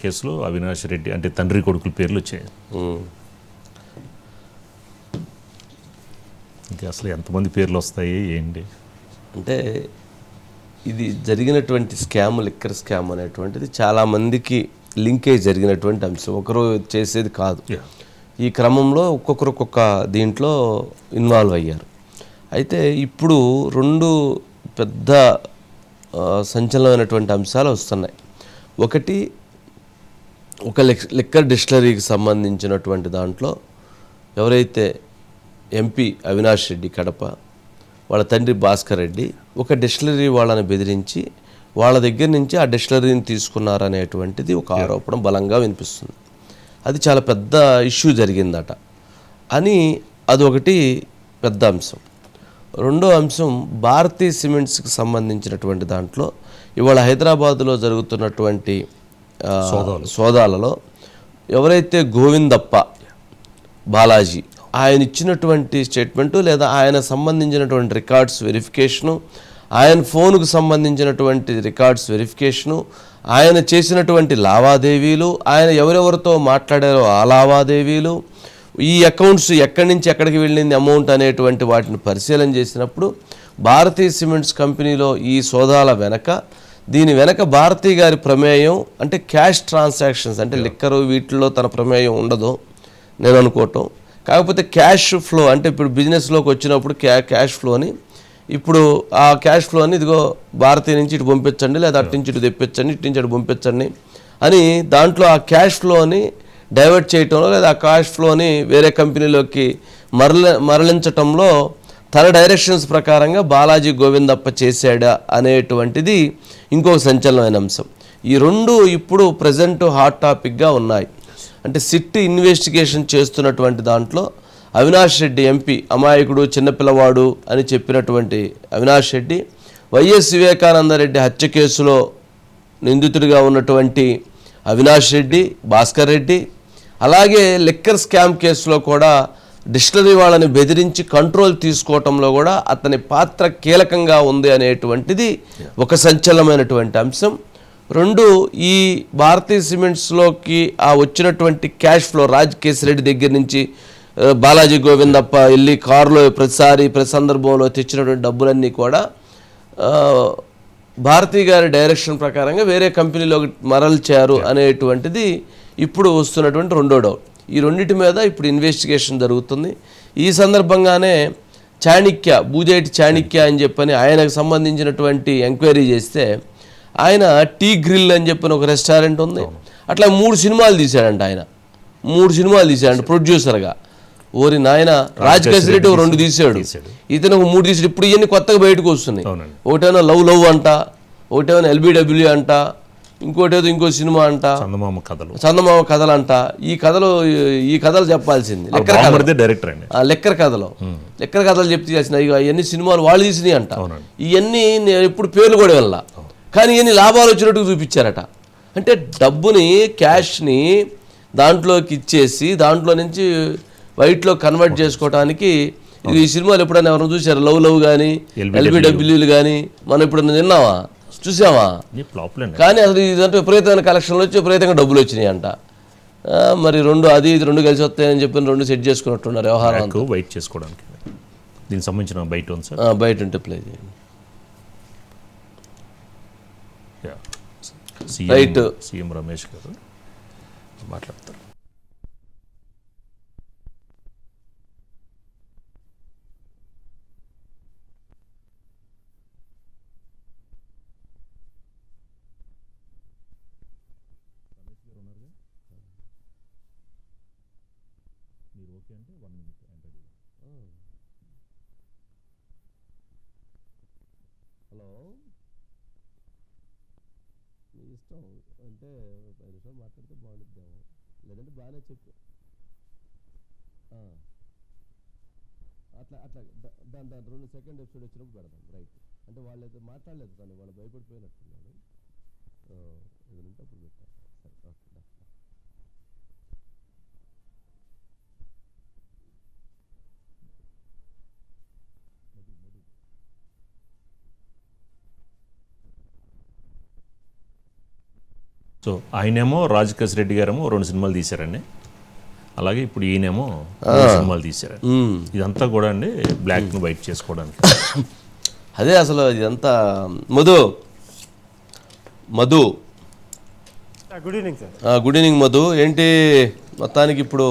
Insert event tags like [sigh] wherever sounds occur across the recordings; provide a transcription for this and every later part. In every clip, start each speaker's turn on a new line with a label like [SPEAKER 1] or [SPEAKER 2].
[SPEAKER 1] కేసులో అవినాష్ రెడ్డి అంటే తండ్రి కొడుకుల పేర్లు వచ్చాయి. ఇంకా అసలు ఎంతమంది పేర్లు వస్తాయి ఏంటి?
[SPEAKER 2] అంటే ఇది జరిగినటువంటి స్కామ్ లిక్కర్ స్కామ్ అనేటువంటిది చాలామందికి లింకేజ్ జరిగినటువంటి అంశం. ఒకరు చేసేది కాదు. ఈ క్రమంలో ఒక్కొక్కరు ఒక్కొక్క దీంట్లో ఇన్వాల్వ్ అయ్యారు. అయితే ఇప్పుడు రెండు పెద్ద సంచలనమైనటువంటి అంశాలు వస్తున్నాయి. ఒకటి ఒక లిక్ లిక్కర్ డిస్టిలరీకి సంబంధించినటువంటి దాంట్లో ఎవరైతే ఎంపీ అవినాష్ రెడ్డి కడప వాళ్ళ తండ్రి భాస్కర్ రెడ్డి ఒక డిస్టిలరీ వాళ్ళని బెదిరించి వాళ్ళ దగ్గర నుంచి ఆ డిస్టిలరీని తీసుకున్నారనేటువంటిది ఒక ఆరోపణ బలంగా వినిపిస్తుంది. అది చాలా పెద్ద ఇష్యూ జరిగిందట. అని అదొకటి పెద్ద అంశం. రెండో అంశం భారతీ సిమెంట్స్కి సంబంధించినటువంటి దాంట్లో ఇవాళ హైదరాబాదులో జరుగుతున్నటువంటి సోదాలలో ఎవరైతే గోవిందప్ప బాలాజీ ఆయన ఇచ్చినటువంటి స్టేట్మెంటు లేదా ఆయన సంబంధించినటువంటి రికార్డ్స్ వెరిఫికేషను ఆయన ఫోన్కు సంబంధించినటువంటి రికార్డ్స్ వెరిఫికేషను ఆయన చేసినటువంటి లావాదేవీలు ఆయన ఎవరెవరితో మాట్లాడారో ఆ లావాదేవీలు ఈ అకౌంట్స్ ఎక్కడి నుంచి ఎక్కడికి వెళ్ళింది అమౌంట్ అనేటువంటి వాటిని పరిశీలన చేసినప్పుడు భారతీయ సిమెంట్స్ కంపెనీలో ఈ సోదాల వెనక దీని వెనక భారతీ గారి ప్రమేయం అంటే క్యాష్ ట్రాన్సాక్షన్స్ అంటే లిక్కరు వీటిల్లో తన ప్రమేయం ఉండదు నేను అనుకోవటం. కాకపోతే క్యాష్ ఫ్లో అంటే ఇప్పుడు బిజినెస్లోకి వచ్చినప్పుడు క్యా క్యాష్ ఫ్లోని ఇప్పుడు ఆ క్యాష్ ఫ్లోని ఇదిగో భారతీయ నుంచి ఇటు పంపించండి లేదా అటు నుంచి ఇటు తెప్పించండి ఇటు నుంచి అటు పంపించండి అని దాంట్లో ఆ క్యాష్ ఫ్లోని డైవర్ట్ చేయటంలో లేదా ఆ క్యాష్ ఫ్లోని వేరే కంపెనీలోకి మరల మరలించటంలో తన డైరెక్షన్స్ ప్రకారంగా బాలాజీ గోవిందప్ప చేశాడా అనేటువంటిది ఇంకొక సంచలనమైన అంశం. ఈ రెండు ఇప్పుడు ప్రజెంట్ హాట్ టాపిక్గా ఉన్నాయి. అంటే సిట్ ఇన్వెస్టిగేషన్ చేస్తున్నటువంటి దాంట్లో అవినాష్ రెడ్డి ఎంపీ అమాయకుడు చిన్నపిల్లవాడు అని చెప్పినటువంటి అవినాష్ రెడ్డి వైఎస్ వివేకానంద రెడ్డి హత్య కేసులో నిందితుడిగా ఉన్నటువంటి అవినాష్ రెడ్డి భాస్కర్ రెడ్డి అలాగే లిక్కర్ స్కామ్ కేసులో కూడా డిస్టిలరీ వాళ్ళని బెదిరించి కంట్రోల్ తీసుకోవటంలో కూడా అతని పాత్ర కీలకంగా ఉంది అనేటువంటిది ఒక సంచలనమైనటువంటి అంశం. రెండు ఈ భారతీయ సిమెంట్స్లోకి ఆ వచ్చినటువంటి క్యాష్ ఫ్లో రాజ్ కేసిరెడ్డి దగ్గర నుంచి బాలాజీ గోవిందప్ప వెళ్ళి కారులో ప్రతిసారి ప్రతి సందర్భంలో తెచ్చినటువంటి డబ్బులన్నీ కూడా భారతీ గారి డైరెక్షన్ ప్రకారంగా వేరే కంపెనీలోకి మరల్చారు అనేటువంటిది ఇప్పుడు వస్తున్నటువంటి రెండో డౌట్. ఈ రెండింటి మీద ఇప్పుడు ఇన్వెస్టిగేషన్ జరుగుతుంది. ఈ సందర్భంగానే చాణిక్య బూజేటి చాణిక్య అని చెప్పని ఆయనకు సంబంధించినటువంటి ఎంక్వైరీ చేస్తే ఆయన టీ గ్రిల్ అని చెప్పిన ఒక రెస్టారెంట్ ఉంది. అట్లా మూడు సినిమాలు తీశాడంట ఆయన. మూడు సినిమాలు తీశాడంట ప్రొడ్యూసర్గా ఓరి నాయన రాజ్ రెడ్డి రెండు తీశాడు.
[SPEAKER 1] తీశాడు.
[SPEAKER 2] ఇతను ఒక మూడు తీసాడు ఇప్పుడు ఇవన్నీ కొత్తగా బయటకు వస్తున్నాయి. ఒకటేమో లవ్ లవ్ అంట ఒకటేమో ఎల్బిడబ్ల్యూ అంట ఇంకోటేదో ఇంకో సినిమా అంట.
[SPEAKER 1] చందమామ కథలు.
[SPEAKER 2] చందమామ కథలు అంట ఈ కథలు ఈ కథలు చెప్పాల్సింది. లెక్కర కథలు.
[SPEAKER 1] డైరెక్టర్ అండి.
[SPEAKER 2] లెక్కర కథలు. లెక్కర కథలు చెప్తే చేసిన ఇక ఇవన్నీ సినిమాలు వాళ్ళు తీసినాయి అంట. ఇవన్నీ నేను ఎప్పుడు పేర్లు కూడా వెళ్ళా కానీ ఇవన్నీ లాభాలు వచ్చినట్టుగా చూపించారట. అంటే డబ్బుని క్యాష్ని దాంట్లోకి ఇచ్చేసి దాంట్లో నుంచి వైట్లో కన్వర్ట్ చేసుకోవడానికి ఈ సినిమాలు ఎప్పుడైనా ఎవరైనా చూసారు లవ్ లవ్ కానీ. ఎల్బిడబ్ల్యూలు కానీ మనం ఇప్పుడు విన్నావా? చూసావా కానీ అసలు ఇదంటే విపరీతమైన కలెక్షన్లు వచ్చి విపరీతంగా డబ్బులు వచ్చినాయి అంట మరి రెండు అది ఇది రెండు కలిసి వస్తాయని చెప్పి రెండు సెట్ చేసుకున్నట్టున్నారు వ్యవహారం
[SPEAKER 1] వైట్ చేసుకోవడానికి దీనికి సంబంధించిన బయట
[SPEAKER 2] బయట ఉంటే ప్లే చేయండి Right.
[SPEAKER 1] సీఎం రమేష్ గారు మాట్లాడతారు
[SPEAKER 2] హలో మీ ఇష్టం అంటే పది నిమిషాలు మాట్లాడితే బాగుంటుందేమో లేదంటే బాగానే చెప్పు. అట్లా అట్లా. దాని దాని రెండు సెకండ్ ఎపిసోడ్ వచ్చినప్పుడు పెడదాం. రైట్. అంటే వాళ్ళైతే మాట్లాడలేదు తను వాళ్ళు భయపడిపోయినట్టున్నాడు ఆ, ఏదైనా ఉంటే అప్పుడు పెట్టాను సరే ఓకే.
[SPEAKER 1] సో ఆయనేమో రాజకేశ్ రెడ్డి గారేమో రెండు సినిమాలు తీశారండి. అలాగే ఇప్పుడు ఈయనేమో సినిమాలు తీశారు. ఇదంతా కూడా అండి బ్లాక్ను వైట్ చేసుకోవడానికి. [coughs]
[SPEAKER 2] అదే అసలు ఇదంతా Madhu. Madhu.
[SPEAKER 3] Good evening sir.
[SPEAKER 2] Good evening Madhu. ఏంటి మొత్తానికి ఇప్పుడు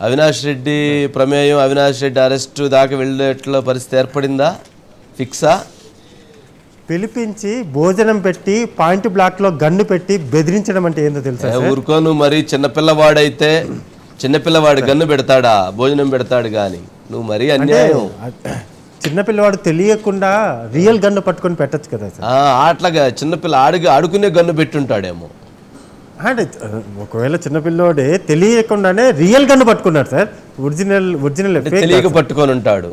[SPEAKER 2] అవినాష్ రెడ్డి ప్రమేయం అవినాష్ రెడ్డి అరెస్ట్ దాకా వెళ్ళేట్ల పరిస్థితి ఏర్పడిందా? ఫిక్సా?
[SPEAKER 3] పిలిపించి భోజనం పెట్టి పాయింట్ బ్లాక్లో గన్ను పెట్టి బెదిరించడం అంటే ఏందో తెలుసా
[SPEAKER 2] ఏ ఊరుకో నువ్వు మరి చిన్నపిల్లవాడైతే చిన్నపిల్లవాడు గన్ను పెడతాడా? భోజనం పెడతాడు గాని. నువ్వు మరీ అన్యాయం.
[SPEAKER 3] చిన్నపిల్లవాడు తెలియకుండా రియల్ గన్ను పట్టుకొని పెట్టొచ్చు కదా
[SPEAKER 2] అట్లాగా చిన్నపిల్ల ఆడుగు ఆడుకునే గన్ను పెట్టుంటాడేమో.
[SPEAKER 3] అంటే ఒకవేళ చిన్నపిల్లవాడే తెలియకుండానే రియల్ గన్ను పట్టుకున్నాడు సార్. ఒరిజినల్ ఒరిజినల్
[SPEAKER 2] తెలియక పట్టుకొని ఉంటాడు.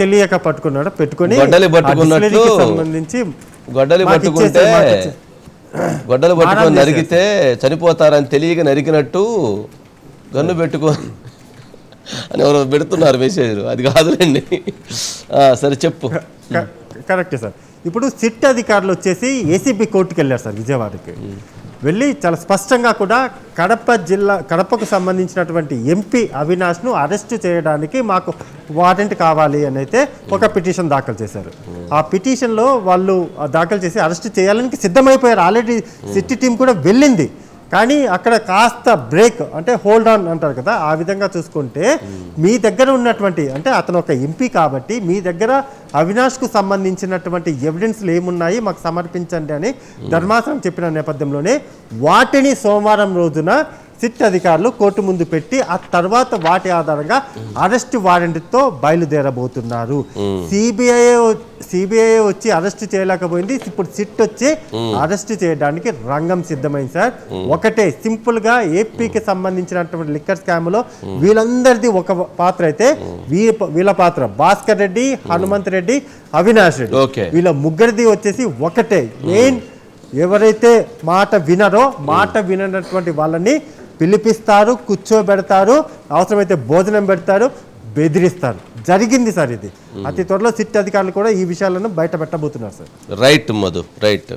[SPEAKER 3] తెలియక పట్టుకున్నాడు పెట్టుకొని
[SPEAKER 2] గొడ్డలి పట్టుకున్నట్లు
[SPEAKER 3] కి సంబంధించి
[SPEAKER 2] గొడ్డలి పట్టుకుంటే గొడ్డలి పట్టుకొని నరికితే చనిపోతారని తెలియక నరికినట్టు గన్ను పెట్టుకో అని ఎవరో పెడుతున్నారు మెసేజ్ అది కాదులేండి. సరే చెప్పు.
[SPEAKER 3] కరెక్టే సార్. ఇప్పుడు సిట్ అధికారులు వచ్చేసి ఏసీబీ కోర్టుకి వెళ్ళారు సార్ విజయవాడకి. వెళ్ళి చాలా స్పష్టంగా కూడా కడప జిల్లా కడపకు సంబంధించినటువంటి ఎంపీ అవినాష్ను అరెస్ట్ చేయడానికి మాకు వారెంట్ కావాలి అని అయితే ఒక పిటిషన్ దాఖలు చేశారు. ఆ పిటిషన్లో వాళ్ళు దాఖలు చేసి అరెస్ట్ చేయాలని సిద్ధమైపోయారు. ఆల్రెడీ సిట్టి టీం కూడా వెళ్ళింది. కానీ అక్కడ కాస్త బ్రేక్ అంటే హోల్డ్ ఆన్ అంటారు కదా ఆ విధంగా చూసుకుంటే మీ దగ్గర ఉన్నటువంటి అంటే అతను ఒక ఎంపీ కాబట్టి మీ దగ్గర అవినాష్కు సంబంధించినటువంటి ఎవిడెన్స్లు ఏమున్నాయి మాకు సమర్పించండి అని ధర్మాసనం చెప్పిన నేపథ్యంలోనే వాటిని సోమవారం రోజున సిట్ అధికారులు కోర్టు ముందు పెట్టి ఆ తర్వాత వాటి ఆధారంగా అరెస్ట్ వారెంట్తో బయలుదేరబోతున్నారు. సిబిఐ సిబిఐ వచ్చి అరెస్ట్ చేయలేకపోయింది. ఇప్పుడు సిట్ వచ్చి అరెస్ట్ చేయడానికి రంగం సిద్ధమైంది సార్. ఒకటే సింపుల్గా ఏపీకి సంబంధించినటువంటి లిక్కర్ స్కామ్లో వీళ్ళందరిది ఒక పాత్ర అయితే వీళ్ళ పాత్ర భాస్కర్ రెడ్డి హనుమంత్ రెడ్డి అవినాష్ రెడ్డి. వీళ్ళ ముగ్గురిది వచ్చేసి ఒకటే. మెయిన్ ఎవరైతే మాట వినరో మాట విననటువంటి వాళ్ళని పిలిపిస్తారు కూర్చోబెడతారు అవసరమైతే భోజనం పెడతారు బెదిరిస్తారు. జరిగింది సార్ ఇది. అతి త్వరలో సిట్ అధికారులు కూడా ఈ విషయాలను బయట పెట్టబోతున్నారు సార్.
[SPEAKER 2] Right Madhu right.